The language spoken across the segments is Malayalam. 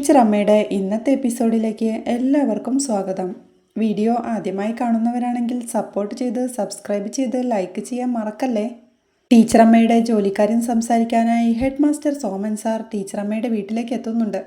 ടീച്ചർ അമ്മയുടെ ഇന്നത്തെ എപ്പിസോഡിലേക്ക് എല്ലാവർക്കും സ്വാഗതം. വീഡിയോ ആദ്യമായി കാണുന്നവരാണെങ്കിൽ സപ്പോർട്ട് ചെയ്ത് സബ്സ്ക്രൈബ് ചെയ്ത് ലൈക്ക് ചെയ്യാൻ മറക്കല്ലേ? ടീച്ചർ അമ്മയുടെ ജോലിക്കാരൻ സംസാരിക്കാനായി head master Soman sir teacher അമ്മയുടെ വീട്ടിലേക്ക് എത്തുന്നുണ്ട്.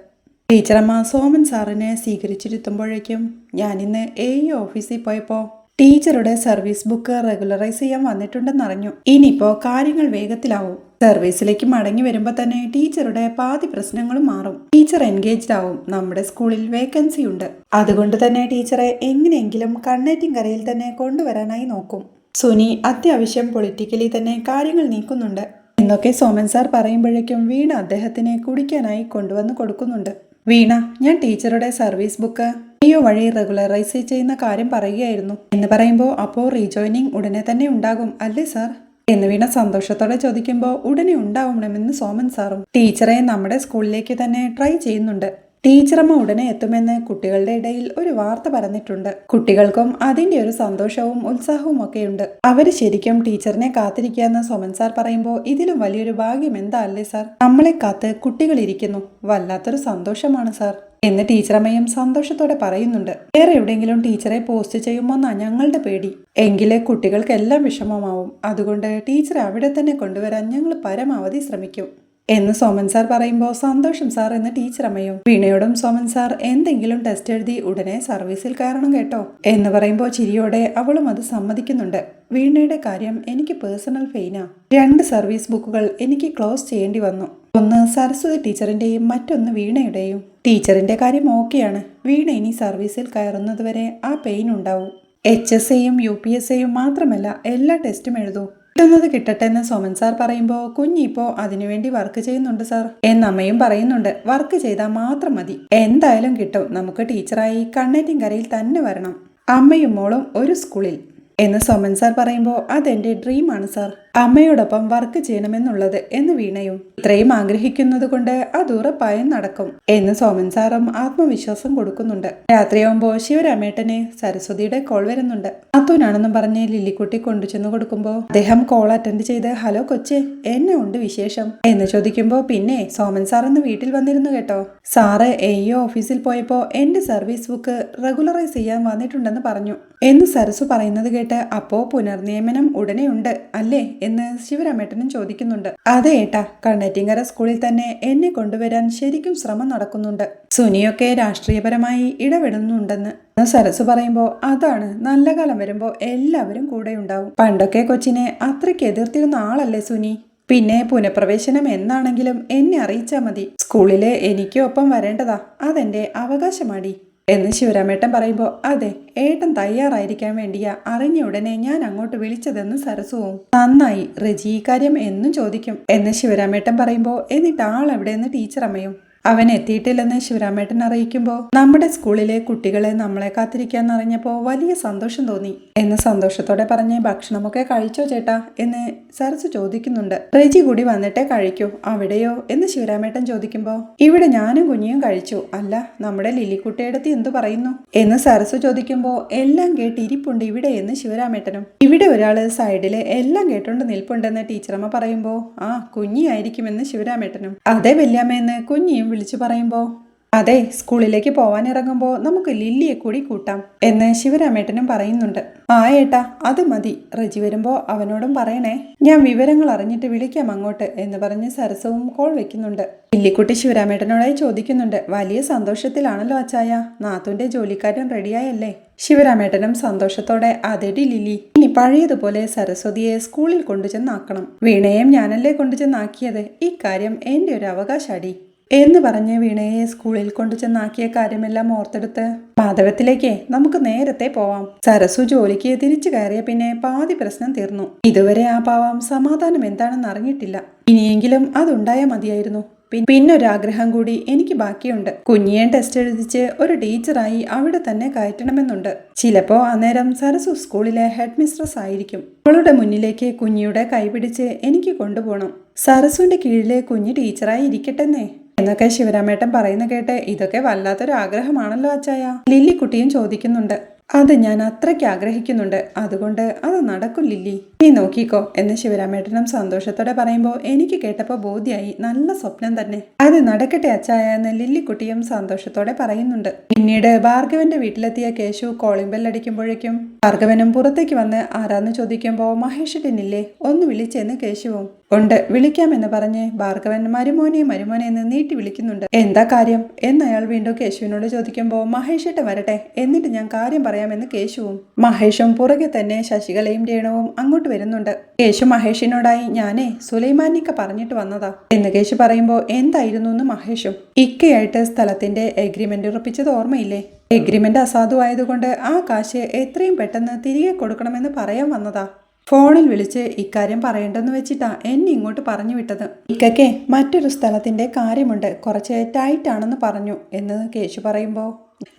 ടീച്ചറമ്മ സോമൻ സാറിനെ സ്വീകരിച്ചിരുത്തുമ്പോഴേക്കും ഞാനിന്ന് എ ഓഫീസിൽ പോയപ്പോൾ ടീച്ചറുടെ സർവീസ് ബുക്ക് റെഗുലറൈസ് ചെയ്യാൻ വന്നിട്ടുണ്ടെന്നറിഞ്ഞു. ഇനിയിപ്പോ കാര്യങ്ങൾ വേഗത്തിലാവും. സർവീസിലേക്ക് മടങ്ങി വരുമ്പോൾ തന്നെ ടീച്ചറുടെ പാതി പ്രശ്നങ്ങളും മാറും. ടീച്ചർ എൻഗേജ്ഡ് ആവും. നമ്മുടെ സ്കൂളിൽ വേക്കൻസി ഉണ്ട്. അതുകൊണ്ട് തന്നെ ടീച്ചറെ എങ്ങനെയെങ്കിലും കണ്ണേറ്റിൻകരയിൽ തന്നെ കൊണ്ടുവരാനായി നോക്കും. സുനി അത്യാവശ്യം പൊളിറ്റിക്കലി തന്നെ കാര്യങ്ങൾ നീക്കുന്നുണ്ട്. എന്നൊക്കെ സോമൻ സാർ പറയുമ്പോഴേക്കും വീണ അദ്ദേഹത്തിനെ കുടിക്കാനായി കൊണ്ടുവന്ന് കൊടുക്കുന്നുണ്ട്. വീണ ഞാൻ ടീച്ചറുടെ സർവീസ് ബുക്ക് ഡിഒ വഴി റെഗുലറൈസ് ചെയ്യുന്ന കാര്യം പറയുകയായിരുന്നു. എന്ന് പറയുമ്പോൾ അപ്പോൾ റീജോയിനിങ് ഉടനെ തന്നെ ഉണ്ടാകും അല്ലേ സാർ? എന്ന് വീണ സന്തോഷത്തോടെ ചോദിക്കുമ്പോൾ ഉടനെ ഉണ്ടാവണമെന്ന് സോമൻ സാറും ടീച്ചറെ നമ്മുടെ സ്കൂളിലേക്ക് തന്നെ ട്രൈ ചെയ്യുന്നുണ്ട്. ടീച്ചറമ്മ ഉടനെ എത്തുമെന്ന് കുട്ടികളുടെ ഇടയിൽ ഒരു വാർത്ത പറഞ്ഞിട്ടുണ്ട് കുട്ടികൾക്കും അതിന്റെ ഒരു സന്തോഷവും ഉത്സാഹവും ഒക്കെയുണ്ട്. അവർ ശരിക്കും ടീച്ചറിനെ കാത്തിരിക്കാന്ന് സോമൻ സാർ പറയുമ്പോൾ ഇതിലും വലിയൊരു ഭാഗ്യം എന്താ അല്ലേ സാർ? നമ്മളെ കാത്ത് കുട്ടികൾ ഇരിക്കുന്നു. വല്ലാത്തൊരു സന്തോഷമാണ് സാർ. എന്ന് ടീച്ചറമ്മയും സന്തോഷത്തോടെ പറയുന്നുണ്ട്. വേറെ എവിടെയെങ്കിലും ടീച്ചറെ പോസ്റ്റ് ചെയ്യുമോന്നാ ഞങ്ങളുടെ പേടി. എങ്കിലേ കുട്ടികൾക്കെല്ലാം വിഷമമാവും. അതുകൊണ്ട് ടീച്ചർ അവിടെ തന്നെ കൊണ്ടുവരാൻ ഞങ്ങൾ പരമാവധി ശ്രമിക്കും. എന്ന് സോമൻ സാർ പറയുമ്പോൾ സന്തോഷം സാർ എന്ന ടീച്ചർ അമ്മയും വീണയോടും സോമൻ സാർ എന്തെങ്കിലും ടെസ്റ്റ് എഴുതി ഉടനെ സർവീസിൽ കയറണം കേട്ടോ എന്ന് പറയുമ്പോൾ ചിരിയോടെ അവളും അത് സമ്മതിക്കുന്നുണ്ട്. വീണയുടെ കാര്യം എനിക്ക് പേഴ്സണൽ ഫെയിനാ രണ്ട് സർവീസ് ബുക്കുകൾ എനിക്ക് ക്ലോസ് ചെയ്യേണ്ടി വന്നു. ഒന്ന് സരസ്വതി ടീച്ചറിന്റെയും മറ്റൊന്ന് വീണയുടെയും. ടീച്ചറിന്റെ കാര്യം ഓക്കെയാണ്. വീണ ഇനി സർവീസിൽ കയറുന്നതുവരെ ആ പെയിൻ ഉണ്ടാവും. എച്ച് എസ് എയും യു പി എസ് എയും മാത്രമല്ല എല്ലാ ടെസ്റ്റും എഴുതൂ. കിട്ടുന്നത് കിട്ടട്ടെ എന്ന് സോമൻ സാർ പറയുമ്പോൾ കുഞ്ഞിപ്പോ അതിനുവേണ്ടി വർക്ക് ചെയ്യുന്നുണ്ട് സാർ. എന്നമ്മയും പറയുന്നുണ്ട്. വർക്ക് ചെയ്താൽ മാത്രം മതി. എന്തായാലും കിട്ടും. നമുക്ക് ടീച്ചറായി കണ്ണേറ്റിൻകരയിൽ തന്നെ വരണം. അമ്മയും മോളും ഒരു സ്കൂളിൽ. എന്ന് സോമൻ സാർ പറയുമ്പോൾ അതെന്റെ ഡ്രീമാണ് സാർ. അമ്മയോടൊപ്പം വർക്ക് ചെയ്യണമെന്നുള്ളത് എന്ന് വീണയും ഇത്രയും ആഗ്രഹിക്കുന്നത് കൊണ്ട് അത് ഉറപ്പായും നടക്കും എന്ന് സോമൻ സാറും ആത്മവിശ്വാസം കൊടുക്കുന്നുണ്ട്. രാത്രിയാവുമ്പോൾ ശിവരാമേട്ടനെ സരസ്വതിയുടെ കോൾ വരുന്നുണ്ട്. അത്തൂനാണെന്നും പറഞ്ഞ് ലില്ലിക്കുട്ടി കൊണ്ടുചെന്ന് കൊടുക്കുമ്പോൾ അദ്ദേഹം കോൾ അറ്റൻഡ് ചെയ്ത് ഹലോ കൊച്ചെ എന്നെ ഉണ്ട് വിശേഷം? എന്ന് ചോദിക്കുമ്പോൾ പിന്നെ സോമൻ സാർ ഇന്ന് വീട്ടിൽ വന്നിരുന്നു കേട്ടോ. സാറ് എ ഓഫീസിൽ പോയപ്പോൾ എന്റെ സർവീസ് ബുക്ക് റെഗുലറൈസ് ചെയ്യാൻ വന്നിട്ടുണ്ടെന്ന് പറഞ്ഞു. എന്ന് സരസു പറയുന്നത് കേട്ട് അപ്പോ പുനർനിയമനം ഉടനെ ഉണ്ട് അല്ലേ? എന്ന് ശിവരാമേട്ടനും ചോദിക്കുന്നുണ്ട്. അതെ ഏട്ടാ കണ്ണേറ്റിങ്കര സ്കൂളിൽ തന്നെ എന്നെ കൊണ്ടുവരാൻ ശരിക്കും ശ്രമം നടക്കുന്നുണ്ട്. സുനിയൊക്കെ രാഷ്ട്രീയപരമായി ഇടപെടുന്നുണ്ടെന്ന് സരസ് പറയുമ്പോൾ അതാണ് നല്ല കാലം വരുമ്പോൾ എല്ലാവരും കൂടെ ഉണ്ടാവും. പണ്ടൊക്കെ കൊച്ചിനെ അത്രയ്ക്ക് എതിർത്തിരുന്ന ആളല്ലേ സുനി? പിന്നെ പുനഃപ്രവേശനം എന്നാണെങ്കിലും എന്നെ അറിയിച്ചാൽ മതി. സ്കൂളിലെ എനിക്കൊപ്പം വരേണ്ടതാ അതെന്റെ അവകാശമാടി. എന്ന് ശിവരാമേട്ടൻ പറയുമ്പോൾ അതെ ഏട്ടൻ തയ്യാറായിരിക്കാൻ വേണ്ടിയാ അറിഞ്ഞ ഉടനെ ഞാൻ അങ്ങോട്ട് വിളിച്ചതെന്ന് സരസുവും. നന്നായി റജി കാര്യം എന്നും ചോദിക്കും എന്ന് ശിവരാമേട്ടൻ പറയുമ്പോൾ എന്നിട്ട് ആളെവിടെയെന്ന് ടീച്ചർ അമ്മയും അവൻ എത്തിയിട്ടില്ലെന്ന് ശിവരാമേട്ടൻ അറിയിക്കുമ്പോൾ നമ്മുടെ സ്കൂളിലെ കുട്ടികളെ നമ്മളെ കാത്തിരിക്കാൻ അറിഞ്ഞപ്പോൾ വലിയ സന്തോഷം തോന്നി. എന്ന് സന്തോഷത്തോടെ പറഞ്ഞ് ഭക്ഷണമൊക്കെ കഴിച്ചോ ചേട്ടാ എന്ന് സരസ് ചോദിക്കുന്നുണ്ട്. റെജി കൂടി വന്നിട്ടേ കഴിക്കൂ അവിടെയോ എന്ന് ശിവരാമേട്ടൻ ചോദിക്കുമ്പോൾ ഇവിടെ ഞാനും കുഞ്ഞിയും കഴിച്ചു. അല്ല നമ്മുടെ ലില്ലിക്കുട്ടിയെടുത്ത് എന്തു പറയുന്നു? എന്ന് സരസ് ചോദിക്കുമ്പോൾ എല്ലാം കേട്ട് ഇരിപ്പുണ്ട് ഇവിടെ എന്ന് ശിവരാമേട്ടനും. ഇവിടെ ഒരാൾ സൈഡിൽ എല്ലാം കേട്ടോണ്ട് നിൽപ്പുണ്ടെന്ന് ടീച്ചറമ്മ പറയുമ്പോൾ ആ കുഞ്ഞിയായിരിക്കുമെന്ന് ശിവരാമേട്ടനും. അതെ വല്യാമ്മയെന്ന് കുഞ്ഞിയും വിളിച്ചു പറയുമ്പോൾ അതെ സ്കൂളിലേക്ക് പോവാൻ ഇറങ്ങുമ്പോൾ നമുക്ക് ലില്ലിയെ കൂടി കൂട്ടാം എന്ന് ശിവരാമേട്ടനും പറയുന്നുണ്ട്. ആ ഏട്ടാ അത് മതി. റജി വരുമ്പോൾ അവനോടും പറയണേ. ഞാൻ വിവരങ്ങൾ അറിഞ്ഞിട്ട് വിളിക്കാം അങ്ങോട്ട് എന്ന് പറഞ്ഞ് സരസവും കോൾ വെക്കുന്നുണ്ട്. ലില്ലിക്കുട്ടി ശിവരാമേട്ടനോടായി ചോദിക്കുന്നുണ്ട് വലിയ സന്തോഷത്തിലാണല്ലോ അച്ചായ? നാത്തുവിന്റെ ജോലിക്കാരൻ റെഡിയായല്ലേ? ശിവരാമേട്ടനും സന്തോഷത്തോടെ അതെടി ലില്ലി. ഇനി പഴയതുപോലെ സരസ്വതിയെ സ്കൂളിൽ കൊണ്ടുചെന്നാക്കണം. വീണയും ഞാനല്ലേ കൊണ്ടുചെന്നാക്കിയത്? ഇക്കാര്യം എന്റെ ഒരു അവകാശാടി. എന്ന് പറഞ്ഞ് വീണയെ സ്കൂളിൽ കൊണ്ടു ചെന്നാക്കിയ കാര്യമെല്ലാം ഓർത്തെടുത്ത് മാധവത്തിലേക്ക് നമുക്ക് നേരത്തെ പോവാം. സരസു ജോലിക്ക് തിരിച്ചു കയറിയ പിന്നെ പാതി പ്രശ്നം തീർന്നു. ഇതുവരെ ആ പാവാം സമാധാനം എന്താണെന്ന് അറിഞ്ഞിട്ടില്ല. ഇനിയെങ്കിലും അതുണ്ടായ മതിയായിരുന്നു. പിന്നൊരാഗ്രഹം കൂടി എനിക്ക് ബാക്കിയുണ്ട്. കുഞ്ഞിയെ ടെസ്റ്റ് എഴുതിച്ച് ഒരു ടീച്ചറായി അവിടെ തന്നെ കയറ്റണമെന്നുണ്ട്. ചിലപ്പോ അന്നേരം സരസു സ്കൂളിലെ ഹെഡ് മിസ്ട്രസ് ആയിരിക്കും. അവളുടെ മുന്നിലേക്ക് കുഞ്ഞിയുടെ കൈപിടിച്ച് എനിക്ക് കൊണ്ടുപോകണം. സരസുവിന്റെ കീഴിലെ കുഞ്ഞ് ടീച്ചറായി ഇരിക്കട്ടെന്നേ. എന്നൊക്കെ ശിവരാമേട്ടൻ പറയുന്ന കേട്ട് ഇതൊക്കെ വല്ലാത്തൊരു ആഗ്രഹമാണല്ലോ അച്ചായ. ലില്ലിക്കുട്ടിയും ചോദിക്കുന്നുണ്ട്. അത് ഞാൻ അത്രയ്ക്ക് ആഗ്രഹിക്കുന്നുണ്ട്. അതുകൊണ്ട് അത് നടക്കും ലില്ലി. നീ നോക്കിക്കോ. എന്ന് ശിവരാമേട്ടനും സന്തോഷത്തോടെ പറയുമ്പോൾ എനിക്ക് കേട്ടപ്പോൾ ബോധ്യായി. നല്ല സ്വപ്നം തന്നെ. അത് നടക്കട്ടെ അച്ചായ എന്ന് ലില്ലിക്കുട്ടിയും സന്തോഷത്തോടെ പറയുന്നുണ്ട്. പിന്നീട് ഭാർഗവന്റെ വീട്ടിലെത്തിയ കേശു കോളിംഗ് ബെല്ലടിക്കുമ്പോഴേക്കും ഭാർഗവനും പുറത്തേക്ക് വന്ന് ആരാന്ന് ചോദിക്കുമ്പോൾ മഹേഷ് മഹേഷിട്ടിനില്ലേ ഒന്ന് വിളിച്ചെന്ന് കേശുവും. ഉണ്ട് വിളിക്കാമെന്ന് പറഞ്ഞ് ഭാർഗവൻ മരുമോനെ മരുമോനെ എന്ന് നീട്ടി വിളിക്കുന്നുണ്ട്. എന്താ കാര്യം? എന്ന് അയാൾ വീണ്ടും കേശുവിനോട് ചോദിക്കുമ്പോൾ മഹേഷിട്ട് വരട്ടെ എന്നിട്ട് ഞാൻ കാര്യം പറയാമെന്ന് കേശുവും മഹേഷും പുറകെ തന്നെ ശശികലയും രേണുവും അങ്ങോട്ട് വരുന്നുണ്ട്. കേശു മഹേഷിനോടായി ഞാനേ സുലൈമാനിക്ക പറഞ്ഞിട്ട് വന്നതാ. എന്ന് കേശു പറയുമ്പോൾ എന്തായിരുന്നു എന്ന് മഹേഷും? ഇക്കയായിട്ട് സ്ഥലത്തിന്റെ എഗ്രിമെന്റ് ഉറപ്പിച്ചത് ഓർമ്മയില്ലേ? എഗ്രിമെന്റ് അസാധുവായതുകൊണ്ട് ആ കാശ് എത്രയും പെട്ടെന്ന് തിരികെ കൊടുക്കണമെന്ന് പറയാൻ വന്നതാ. ഫോണിൽ വിളിച്ച് ഇക്കാര്യം പറയണ്ടെന്ന് വെച്ചിട്ടാ എന്നെ ഇങ്ങോട്ട് പറഞ്ഞു വിട്ടത്. ഇക്കയ്ക്ക് മറ്റൊരു സ്ഥലത്തിന്റെ കാര്യമുണ്ട്. കുറച്ച് ടൈറ്റാണെന്ന് പറഞ്ഞു എന്ന് കേശു പറയുമ്പോൾ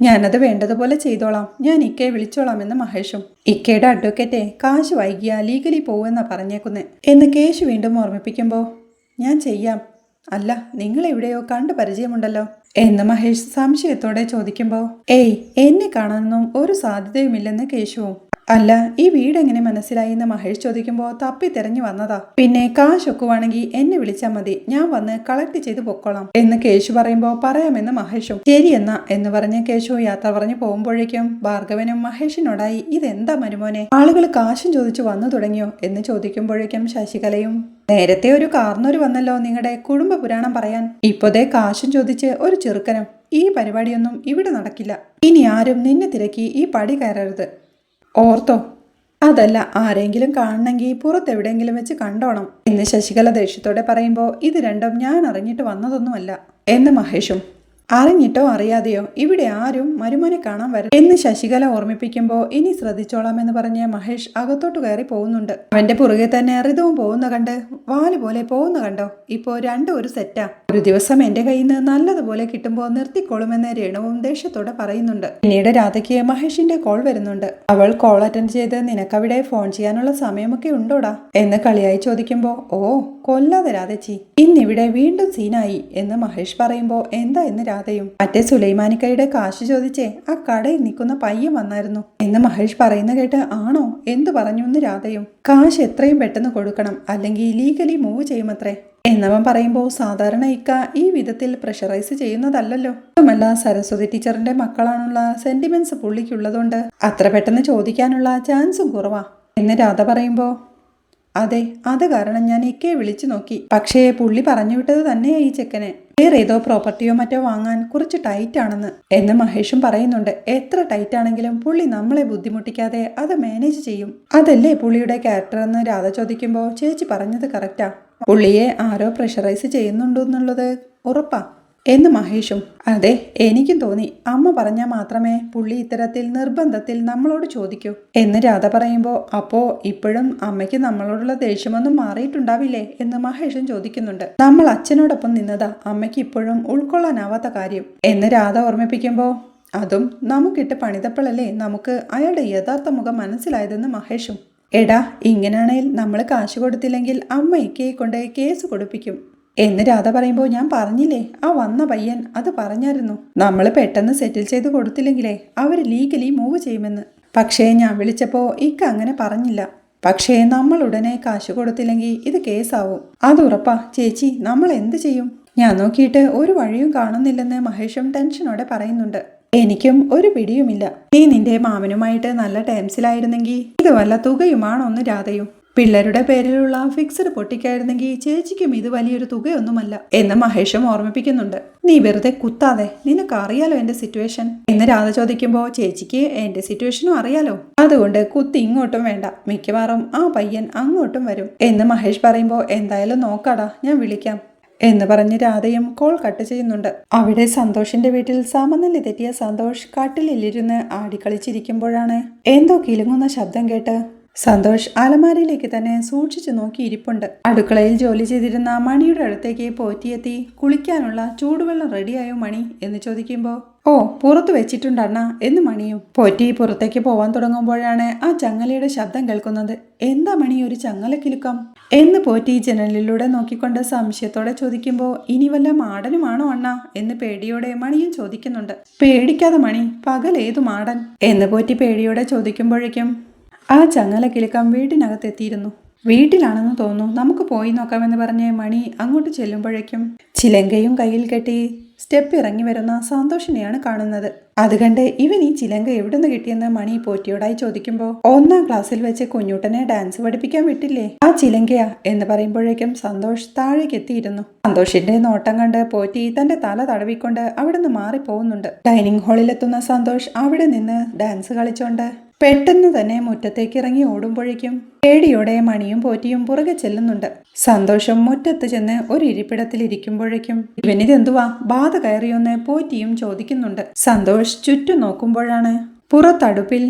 ഞാനത് വേണ്ടതുപോലെ ചെയ്തോളാം. ഞാൻ ഇക്കയെ വിളിച്ചോളാം എന്ന് മഹേഷും ഇക്കയുടെ അഡ്വക്കേറ്റെ കാശ് വൈകിയ ലീഗലി പോവെന്നാ പറഞ്ഞേക്കുന്നെ എന്ന് കേശു വീണ്ടും ഓർമ്മിപ്പിക്കുമ്പോൾ ഞാൻ ചെയ്യാം. അല്ല നിങ്ങൾ എവിടെയോ കണ്ടു പരിചയമുണ്ടല്ലോ എന്ന് മഹേഷ് സംശയത്തോടെ ചോദിക്കുമ്പോൾ ഏയ് എന്നെ കാണാനൊന്നും ഒരു സാധ്യതയുമില്ലെന്ന് കേശുവും അല്ല ഈ വീട് എങ്ങനെ മനസ്സിലായി എന്ന് മഹേഷ് ചോദിക്കുമ്പോൾ തപ്പി തെരഞ്ഞു വന്നതാ. പിന്നെ കാശ് ഒക്കുവാണെങ്കിൽ എന്നെ വിളിച്ചാൽ മതി. ഞാൻ വന്ന് കളക്ട് ചെയ്ത് പൊക്കോളാം എന്ന് കേശു പറയുമ്പോൾ പറയാമെന്ന് മഹേഷും. ശരി എന്നാ എന്ന് പറഞ്ഞ കേശു യാത്ര പറഞ്ഞു പോകുമ്പോഴേക്കും ഭാർഗവനും മഹേഷിനോടായി ഇതെന്താ മരുമോനെ? ആളുകൾ കാശും ചോദിച്ചു വന്നു തുടങ്ങിയോ? എന്ന് ചോദിക്കുമ്പോഴേക്കും ശശികലയും നേരത്തെ ഒരു കാർന്നൂര് വന്നല്ലോ നിങ്ങളുടെ കുടുംബ പുരാണം പറയാൻ. ഇപ്പോതേ കാശും ചോദിച്ച് ഒരു ചെറുക്കനും. ഈ പരിപാടിയൊന്നും ഇവിടെ നടക്കില്ല. ഇനി ആരും നിന്നെ തിരക്കി ഈ പടി കയറരുത്. ഓർത്തോ? അതല്ല ആരെങ്കിലും കാണണമെങ്കിൽ പുറത്തെവിടെയെങ്കിലും വെച്ച് കണ്ടോണം. എന്ന് ശശികല ദേഷ്യത്തോടെ പറയുമ്പോൾ ഇത് രണ്ടും ഞാൻ അറിഞ്ഞിട്ട് വന്നതൊന്നുമല്ല. എന്ന് മഹേഷും അറിഞ്ഞിട്ടോ അറിയാതെയോ ഇവിടെ ആരും മരുമോനെ കാണാൻ വരും എന്ന് ശശികല ഓർമ്മിപ്പിക്കുമ്പോൾ ഇനി ശ്രദ്ധിച്ചോളാം എന്ന് പറഞ്ഞ് മഹേഷ് അകത്തോട്ട് കയറി പോകുന്നുണ്ട്. അവന്റെ പുറകെ തന്നെ അറിതവും പോകുന്ന കണ്ട് വാൽ പോലെ പോകുന്ന കണ്ടോ? ഇപ്പോ രണ്ടും ഒരു സെറ്റാ ഒരു ദിവസം എന്റെ കയ്യിൽ നിന്ന് നല്ലതുപോലെ കിട്ടുമ്പോൾ നിർത്തിക്കോളുമെന്ന് രേണുവും ദേഷ്യത്തോടെ പറയുന്നുണ്ട്. പിന്നീട് രാധയ്ക്ക് മഹേഷിന്റെ കോൾ വരുന്നുണ്ട്. അവൾ കോൾ അറ്റൻഡ് ചെയ്ത് നിനക്കവിടെ ഫോൺ ചെയ്യാനുള്ള സമയമൊക്കെ ഉണ്ടോടാ? എന്ന് കളിയായി ചോദിക്കുമ്പോൾ ഓ കൊല്ലാതെ രാധച്ചി. ഇന്നിവിടെ വീണ്ടും സീനായി എന്ന് മഹേഷ് പറയുമ്പോൾ എന്താ എന്ന് രാധയും? മറ്റേ സുലൈമാനിക്കയുടെ കാശ് ചോദിച്ചേ ആ കടയിൽ നിൽക്കുന്ന പയ്യൻ വന്നായിരുന്നു. എന്ന് മഹേഷ് പറയുന്ന കേട്ട് ആണോ? എന്തു പറഞ്ഞു എന്ന് രാധയും? കാശ് എത്രയും പെട്ടെന്ന് കൊടുക്കണം. അല്ലെങ്കിൽ ലീഗലി മൂവ് ചെയ്യുമത്രേ. എന്നവൻ പറയുമ്പോൾ സാധാരണ ഇക്ക ഈ വിധത്തിൽ പ്രഷറൈസ് ചെയ്യുന്നതല്ലല്ലോ. അതുമല്ല സരസ്വതി ടീച്ചറിന്റെ മക്കളാണുള്ള സെന്റിമെന്റ്സ് പുള്ളിക്കുള്ളതുകൊണ്ട് അത്ര പെട്ടെന്ന് ചോദിക്കാനുള്ള ചാൻസും കുറവാ. എന്ന് രാധ പറയുമ്പോ അതെ അത് കാരണം ഞാൻ ഇക്കയെ വിളിച്ചു നോക്കി. പക്ഷേ പുള്ളി പറഞ്ഞു വിട്ടത് തന്നെയാ ഈ ചെക്കനെ. വേറെ ഏതോ പ്രോപ്പർട്ടിയോ മറ്റോ വാങ്ങാൻ കുറച്ച് ടൈറ്റ് ആണെന്ന് എന്ന് മഹേഷും പറയുന്നുണ്ട്. എത്ര ടൈറ്റ് ആണെങ്കിലും പുള്ളി നമ്മളെ ബുദ്ധിമുട്ടിക്കാതെ അത് മാനേജ് ചെയ്യും. അതല്ലേ പുള്ളിയുടെ ക്യാരക്ടർ എന്ന് രാധ ചോദിക്കുമ്പോൾ ചേച്ചി പറഞ്ഞത് കറക്റ്റാ പുള്ളിയെ ആരോ പ്രഷറൈസ് ചെയ്യുന്നുണ്ടോ എന്നുള്ളത് ഉറപ്പാ. എന്ന് മഹേഷും അതെ എനിക്കും തോന്നി. അമ്മ പറഞ്ഞാൽ മാത്രമേ പുള്ളി ഇത്തരത്തിൽ നിർബന്ധത്തിൽ നമ്മളോട് ചോദിക്കൂ. എന്ന് രാധ പറയുമ്പോൾ അപ്പോൾ ഇപ്പോഴും അമ്മയ്ക്ക് നമ്മളോടുള്ള ദേഷ്യമൊന്നും മാറിയിട്ടുണ്ടാവില്ലേ? എന്ന് മഹേഷും ചോദിക്കുന്നുണ്ട്. നമ്മൾ അച്ഛനോടൊപ്പം നിന്നതാ അമ്മയ്ക്ക് ഇപ്പോഴും ഉൾക്കൊള്ളാനാവാത്ത കാര്യം. എന്ന് രാധ ഓർമ്മിപ്പിക്കുമ്പോൾ അതും നമുക്കിട്ട് പണിതപ്പോഴല്ലേ നമുക്ക് അയാളുടെ യഥാർത്ഥ മുഖം മനസ്സിലായതെന്ന് മഹേഷും. എടാ ഇങ്ങനെയാണെങ്കിൽ നമ്മൾ കാശ് കൊടുത്തില്ലെങ്കിൽ അമ്മ ഇക്കയെ കൊണ്ട് കേസ് കൊടുപ്പിക്കും. എന്ന് രാധ പറയുമ്പോൾ ഞാൻ പറഞ്ഞില്ലേ? ആ വന്ന പയ്യൻ അത് പറഞ്ഞായിരുന്നു. നമ്മൾ പെട്ടെന്ന് സെറ്റിൽ ചെയ്ത് കൊടുത്തില്ലെങ്കിലേ അവർ ലീഗലി മൂവ് ചെയ്യുമെന്ന്. പക്ഷേ ഞാൻ വിളിച്ചപ്പോൾ ഇക്ക അങ്ങനെ പറഞ്ഞില്ല. പക്ഷേ നമ്മൾ ഉടനെ കാശ് കൊടുത്തില്ലെങ്കിൽ ഇത് കേസാവും. അത് ഉറപ്പാ. ചേച്ചി നമ്മൾ എന്ത് ചെയ്യും? ഞാൻ നോക്കിയിട്ട് ഒരു വഴിയും കാണുന്നില്ലെന്ന് മഹേഷും ടെൻഷനോടെ പറയുന്നുണ്ട്. എനിക്കും ഒരു പിടിയുമില്ല. നീ നിന്റെ മാമനുമായിട്ട് നല്ല ടേംസിലായിരുന്നെങ്കിൽ ഇത് വല്ല തുകയുമാണോ ഒന്ന് രാധയും. പിള്ളേരുടെ പേരിലുള്ള ഫിക്സഡ് പൊട്ടിക്കായിരുന്നെങ്കിൽ ചേച്ചിക്കും ഇത് വലിയൊരു തുകയൊന്നുമല്ല എന്ന് മഹേഷും ഓർമ്മിപ്പിക്കുന്നുണ്ട്. നീ വെറുതെ കുത്താതെ നിനക്ക് അറിയാലോ എന്റെ സിറ്റുവേഷൻ എന്ന് രാധ ചോദിക്കുമ്പോൾ ചേച്ചിക്ക് എന്റെ സിറ്റുവേഷനും അറിയാലോ? അതുകൊണ്ട് കുത്തി ഇങ്ങോട്ടും വേണ്ട മിക്കവാറും ആ പയ്യൻ അങ്ങോട്ടും വരും എന്ന് മഹേഷ് പറയുമ്പോൾ എന്തായാലും നോക്കാടാ ഞാൻ വിളിക്കാം എന്ന് പറഞ്ഞ് രാധയും കോൾ കട്ട് ചെയ്യുന്നുണ്ട്. അവിടെ സന്തോഷിന്റെ വീട്ടിൽ സമനില തെറ്റിയ സന്തോഷ് കാട്ടിലില്ലിരുന്ന് ആടിക്കളിച്ചിരിക്കുമ്പോഴാണ് എന്തോ കിലുങ്ങുന്ന ശബ്ദം കേട്ട് സന്തോഷ് അലമാരയിലേക്ക് തന്നെ സൂക്ഷിച്ചു നോക്കിയിരിപ്പുണ്ട് അടുക്കളയിൽ ജോലി ചെയ്തിരുന്ന മണിയുടെ അടുത്തേക്ക് പോറ്റിയെത്തി. കുളിക്കാനുള്ള ചൂടുവെള്ളം റെഡിയായോ മണി? എന്ന് ചോദിക്കുമ്പോൾ ഓ പുറത്ത് വെച്ചിട്ടുണ്ടണ്ണ എന്ന് മണിയും. പോറ്റി പുറത്തേക്ക് പോവാൻ തുടങ്ങുമ്പോഴാണ് ആ ചങ്ങലയുടെ ശബ്ദം കേൾക്കുന്നത്. എന്താ മണി ഒരു ചങ്ങല കിലുക്കം എന്ന് പോറ്റി ജനലിലൂടെ നോക്കിക്കൊണ്ട് സംശയത്തോടെ ചോദിക്കുമ്പോൾ ഇനി വല്ല മാടനുമാണോ അണ്ണ? എന്ന് പേടിയോടെ മണിയും ചോദിക്കുന്നുണ്ട്. പേടിക്കാതെ മണി പകൽ ഏതു മാടൻ? എന്ന് പോറ്റി പേടിയോടെ ചോദിക്കുമ്പോഴേക്കും ആ ചങ്ങല കിലുക്കം വീട്ടിനകത്തെത്തിയിരുന്നു. വീട്ടിലാണെന്ന് തോന്നുന്നു. നമുക്ക് പോയി നോക്കാമെന്ന് പറഞ്ഞ് മണി അങ്ങോട്ട് ചെല്ലുമ്പോഴേക്കും ചിലങ്കയും കയ്യിൽ കെട്ടി സ്റ്റെപ്പ് ഇറങ്ങി വരുന്ന സന്തോഷിനെയാണ് കാണുന്നത്. അത് കണ്ട് ഇവൻ ഈ ചിലങ്ക എവിടുന്ന് കിട്ടിയെന്ന് മണി പോറ്റിയോടായി ചോദിക്കുമ്പോൾ ഒന്നാം ക്ലാസ്സിൽ വെച്ച് കുഞ്ഞുട്ടനെ ഡാൻസ് പഠിപ്പിക്കാൻ വിട്ടില്ലേ? ആ ചിലങ്കയാ എന്ന് പറയുമ്പോഴേക്കും സന്തോഷ് താഴേക്ക് എത്തിയിരുന്നു സന്തോഷിന്റെ നോട്ടം കണ്ട് പോറ്റി തന്റെ തല തടവിക്കൊണ്ട് അവിടുന്ന് മാറിപ്പോകുന്നുണ്ട്. ഡൈനിങ് ഹാളിലെത്തുന്ന സന്തോഷ് അവിടെ നിന്ന് ഡാൻസ് കളിച്ചോണ്ട് പെട്ടെന്ന് തന്നെ മുറ്റത്തേക്ക് ഇറങ്ങി ഓടുമ്പോഴേക്കും പേടിയോടെ മണിയും പോറ്റിയും പുറകെ ചെല്ലുന്നുണ്ട്. സന്തോഷം മുറ്റത്ത് ചെന്ന് ഒരു ഇരിപ്പിടത്തിൽ ഇരിക്കുമ്പോഴേക്കും ഇവനിതെന്തുവാ ബാധ കയറിയൊന്ന് പോറ്റിയും ചോദിക്കുന്നുണ്ട്. സന്തോഷ് ചുറ്റും നോക്കുമ്പോഴാണ് പുറത്തടുപ്പിൽ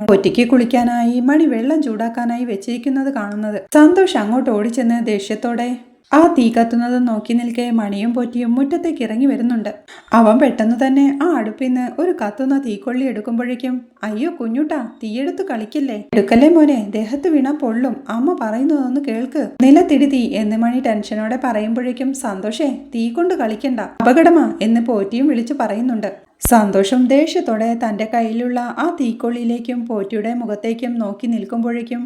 പൊറ്റിക്ക് കുളിക്കാനായി മണി വെള്ളം ചൂടാക്കാനായി വെച്ചിരിക്കുന്നത് കാണുന്നത്. സന്തോഷ് അങ്ങോട്ട് ഓടിച്ചെന്ന് ദേഷ്യത്തോടെ ആ തീ കത്തുന്നത് നോക്കി നിൽക്കെ മണിയും പൊറ്റിയും മുറ്റത്തേക്ക് ഇറങ്ങി വരുന്നുണ്ട്. അവൻ പെട്ടെന്ന് തന്നെ ആ അടുപ്പിൽ നിന്ന് ഒരു കത്തുന്ന തീക്കൊള്ളി എടുക്കുമ്പോഴേക്കും അയ്യോ കുഞ്ഞുട്ടാ തീയെടുത്ത് കളിക്കില്ലേ? എടുക്കല്ലേ മോനെ ദേഹത്ത് വീണ പൊള്ളും. അമ്മ പറയുന്നതൊന്ന് കേൾക്ക്. നിലത്തിടി തീ എന്ന് മണി ടെൻഷനോടെ പറയുമ്പോഴേക്കും സന്തോഷേ തീ കൊണ്ട് കളിക്കണ്ട. അപകടമാ എന്ന് പോറ്റിയും വിളിച്ചു പറയുന്നുണ്ട്. സന്തോഷം ദേഷ്യത്തോടെ തന്റെ കയ്യിലുള്ള ആ തീക്കൊള്ളിയിലേക്കും പോറ്റിയുടെ മുഖത്തേക്കും നോക്കി നിൽക്കുമ്പോഴേക്കും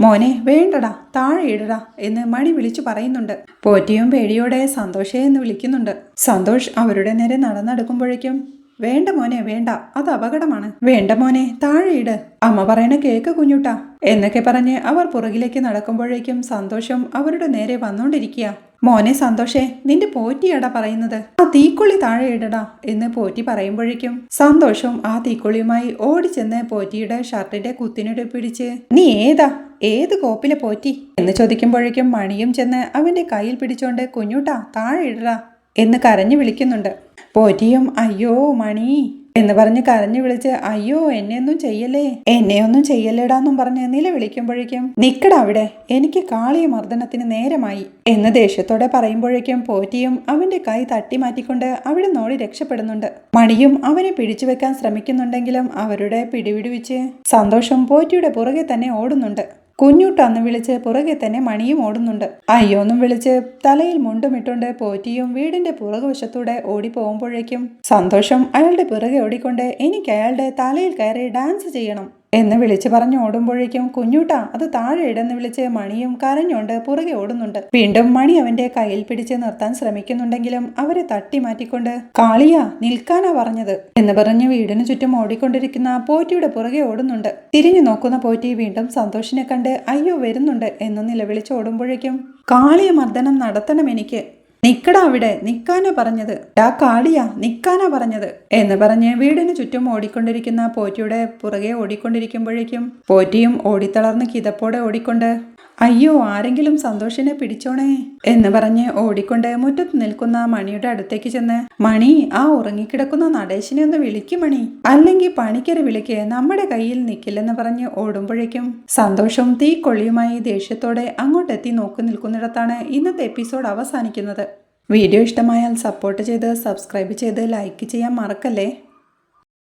മോനെ വേണ്ടടാ താഴെ ഇടടാ എന്ന് മണി വിളിച്ചു പറയുന്നുണ്ട്. പോറ്റിയും പേടിയോടെ സന്തോഷേ എന്ന് വിളിക്കുന്നുണ്ട്. സന്തോഷ് അവരുടെ നേരെ നടന്നെടുക്കുമ്പോഴേക്കും വേണ്ട മോനെ വേണ്ട അത് അപകടമാണ്. വേണ്ട മോനെ താഴെ ഇട്. അമ്മ പറയണ കേക്ക് കുഞ്ഞുട്ടാ. എന്നൊക്കെ പറഞ്ഞ് അവർ പുറകിലേക്ക് നടക്കുമ്പോഴേക്കും സന്തോഷം അവരുടെ നേരെ വന്നോണ്ടിരിക്കുക. മോനെ സന്തോഷേ നിന്റെ പോറ്റിയാടാ പറയുന്നത്. ആ തീക്കുള്ളി താഴെ ഇടടാ എന്ന് പോറ്റി പറയുമ്പോഴേക്കും സന്തോഷം ആ തീക്കൊള്ളിയുമായി ഓടിച്ചെന്ന് പോറ്റിയുടെ ഷർട്ടിന്റെ കുത്തിനിടെ പിടിച്ച് നീ ഏതാ? ഏത് കോപ്പിലെ പോറ്റി? എന്ന് ചോദിക്കുമ്പോഴേക്കും മണിയും ചെന്ന് അവന്റെ കയ്യിൽ പിടിച്ചോണ്ട് കുഞ്ഞുട്ടാ താഴെ ഇടടാ എന്ന് കരഞ്ഞു വിളിക്കുന്നുണ്ട്. പോറ്റിയും അയ്യോ മണി എന്ന് പറഞ്ഞ് കരഞ്ഞു വിളിച്ച് അയ്യോ എന്നെയൊന്നും ചെയ്യല്ലേ? എന്നെയൊന്നും ചെയ്യല്ലേടാന്നും പറഞ്ഞ് നിലവിളിക്കുമ്പോഴേക്കും നിക്കട അവിടെ എനിക്ക് കാളിയ മർദ്ദനത്തിന് നേരമായി എന്ന് ദേഷ്യത്തോടെ പറയുമ്പോഴേക്കും പോറ്റിയും അവന്റെ കൈ തട്ടി മാറ്റിക്കൊണ്ട് അവിടെ നോടി രക്ഷപ്പെടുന്നുണ്ട്. മണിയും അവനെ പിടിച്ചു വെക്കാൻ ശ്രമിക്കുന്നുണ്ടെങ്കിലും അവരുടെ പിടിവിടുവിച്ച് സന്തോഷം പോറ്റിയുടെ പുറകെ തന്നെ ഓടുന്നുണ്ട്. കുഞ്ഞുട്ടാന്ന് വിളിച്ച് പുറകെ തന്നെ മണിയും ഓടുന്നുണ്ട്. അയ്യോന്നും വിളിച്ച് തലയിൽ മുണ്ടുമിട്ടുണ്ട് പോറ്റിയും വീടിന്റെ പുറകുവശത്തൂടെ ഓടി പോകുമ്പോഴേക്കും സന്തോഷം അയാളുടെ പുറകെ ഓടിക്കൊണ്ട് എനിക്ക് അയാളുടെ തലയിൽ കയറി ഡാൻസ് ചെയ്യണം. എന്ന് വിളിച്ചു പറഞ്ഞു ഓടുമ്പോഴേക്കും കുഞ്ഞൂട്ടാ അത് താഴെ ഇടന്ന് വിളിച്ച് മണിയും കരഞ്ഞുകൊണ്ട് പുറകെ ഓടുന്നുണ്ട്. വീണ്ടും മണി അവന്റെ കയ്യിൽ പിടിച്ച് നിർത്താൻ ശ്രമിക്കുന്നുണ്ടെങ്കിലും അവരെ തട്ടി മാറ്റിക്കൊണ്ട് കാളിയ നിൽക്കാനാ പറഞ്ഞത് എന്ന് പറഞ്ഞ് വീടിനു ചുറ്റും ഓടിക്കൊണ്ടിരിക്കുന്ന പോറ്റിയുടെ പുറകെ ഓടുന്നുണ്ട്. തിരിഞ്ഞു നോക്കുന്ന പോറ്റി വീണ്ടും സന്തോഷിനെ കണ്ട് അയ്യോ വരുന്നുണ്ട് എന്ന് നിലവിളിച്ച് ഓടുമ്പോഴേക്കും കാളിയ മർദ്ദനം നടത്തണം എനിക്ക് നിക്കടാ അവിടെ നിക്കാനാ പറഞ്ഞത്. ഡാ കാളിയാ നിക്കാനാ പറഞ്ഞത്. എന്ന് പറഞ്ഞ് വീടിന് ചുറ്റും ഓടിക്കൊണ്ടിരിക്കുന്ന പോറ്റിയുടെ പുറകെ ഓടിക്കൊണ്ടിരിക്കുമ്പോഴേക്കും പോറ്റിയും ഓടിത്തളർന്ന് കിതപ്പോടെ ഓടിക്കൊണ്ട് അയ്യോ ആരെങ്കിലും സന്തോഷിനെ പിടിച്ചോണേ എന്ന് പറഞ്ഞ് ഓടിക്കൊണ്ട് മുറ്റത്ത് നിൽക്കുന്ന മണിയുടെ അടുത്തേക്ക് ചെന്ന് മണി ആ ഉറങ്ങിക്കിടക്കുന്ന നടേശിനെ ഒന്ന് വിളിക്കും മണി. അല്ലെങ്കിൽ പണിക്കര് വിളിക്ക്. നമ്മുടെ കയ്യിൽ നിൽക്കില്ലെന്ന് പറഞ്ഞ് ഓടുമ്പോഴേക്കും സന്തോഷവും തീക്കൊള്ളിയുമായി ദേഷ്യത്തോടെ അങ്ങോട്ടെത്തി നോക്കി നിൽക്കുന്നിടത്താണ് ഇന്നത്തെ എപ്പിസോഡ് അവസാനിക്കുന്നത്. വീഡിയോ ഇഷ്ടമായാൽ സപ്പോർട്ട് ചെയ്ത് സബ്സ്ക്രൈബ് ചെയ്ത് ലൈക്ക് ചെയ്യാൻ മറക്കല്ലേ?